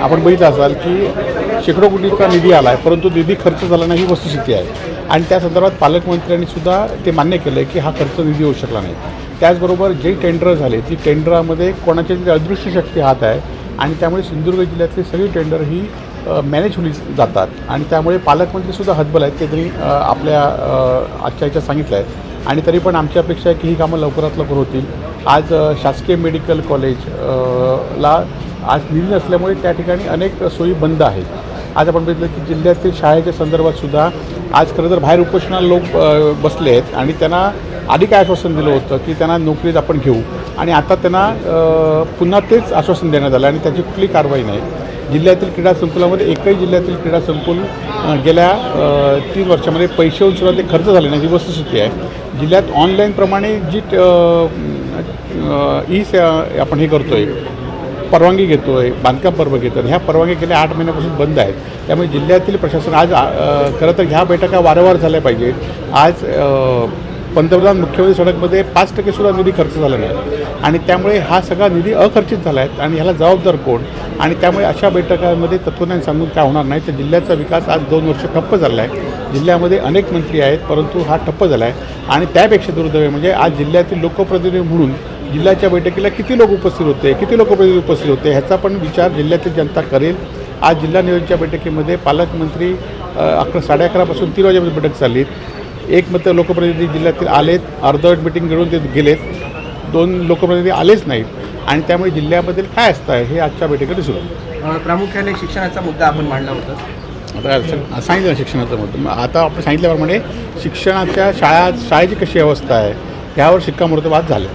आपण बघितलं असाल की शेकडो कोटीचा निधी आला आहे परंतु निधी खर्च झाला नाही ही वस्तुस्थिती आहे. आणि त्या संदर्भात पालकमंत्र्यांनी सुद्धा ते मान्य केलं आहे की हा खर्च निधी होऊ शकला नाही. त्याचबरोबर जे टेंडर झाले ती टेंडरामध्ये कोणाच्या तरी अदृश्य शक्ती हात आहे आणि त्यामुळे सिंधुदुर्ग जिल्ह्यातली सगळी टेंडर ही मॅनेज होली जातात. आणि त्यामुळे पालकमंत्रीसुद्धा हतबल आहेत ते तरी आपल्या आजच्या याच्यात सांगितलं आहे. आणि तरी पण आमची अपेक्षा आहे की ही कामं लवकरात लवकर होतील. आज शासकीय मेडिकल कॉलेज ला आज निधी नसल्यामुळे त्या ठिकाणी अनेक सोयी बंद आहेत. आज आपण बघितलं की जिल्ह्यातील शाळेच्या संदर्भात सुद्धा आज खरं तर बाहेर उपोषणाला लोक बसले आहेत आणि त्यांना आधी काय आश्वासन दिलं होतं की त्यांना नोकरीत आपण घेऊ. आणि आता त्यांना पुन्हा तेच आश्वासन देण्यात आलं आणि त्याची कुठली कारवाई नाही. जिल्ह्यातील क्रीडा संकुलामध्ये एकही जिल्ह्यातील क्रीडा संकुल गेल्या तीन वर्षामध्ये पैसे होऊन सुद्धा ते खर्च झाले नाही ही वस्तुस्थिती आहे. जिल्ह्यात ऑनलाईनप्रमाणे जी ट- ई से आपण हे करतो आहे परवानगी घेतो आहे बांधकाम पर्व घेतो ह्या परवानगी गेल्या आठ महिन्यापासून बंद आहेत. त्यामुळे जिल्ह्यातील प्रशासन आज खरं तर ह्या बैठका वारंवार झाल्या पाहिजेत. आज पंतप्रधान मुख्यमंत्री सडकमध्ये पाच टक्केसुद्धा निधी खर्च झाला नाही. आणि त्यामुळे हा सगळा निधी अखर्चित झाला आहे आणि ह्याला जबाबदार कोण? आणि त्यामुळे अशा बैठकांमध्ये तत्वज्ञान सांगून काय होणार नाही. तर जिल्ह्याचा विकास आज दोन वर्ष ठप्प झाला आहे. जिल्ह्यामध्ये अनेक मंत्री आहेत परंतु हा ठप्प झाला आहे. आणि त्यापेक्षा दुर्दैव म्हणजे आज जिल्ह्यातील लोकप्रतिनिधी म्हणून जिल्ह्याच्या बैठकीला किती लोक उपस्थित होते किती लोकप्रतिनिधी उपस्थित होते ह्याचा पण विचार जिल्ह्यातील जनता करेल. आज जिल्हा नियोजनच्या बैठकीमध्ये पालकमंत्री अकरा साडे अकरापासून तीन वाजेपर्यंत बैठक चालली. एक मत लोकप्रतिनिधी जिल्ह्यातील आलेत. अर्धवट मिटिंग घेऊन ते गेलेत. दोन लोकप्रतिनिधी आलेच नाहीत. आणि त्यामुळे जिल्ह्याबद्दल काय असतं आहे हे आजच्या बैठकीत दिसून प्रामुख्याने शिक्षणाचा मुद्दा आपण मांडला होता. आता सांगितलं शिक्षणाचा मुद्दा. मग आता आपण सांगितल्याप्रमाणे शिक्षणाच्या शाळा शाळेची कशी अवस्था आहे? ह्यावर शिक्कामोर्तब आज झालं.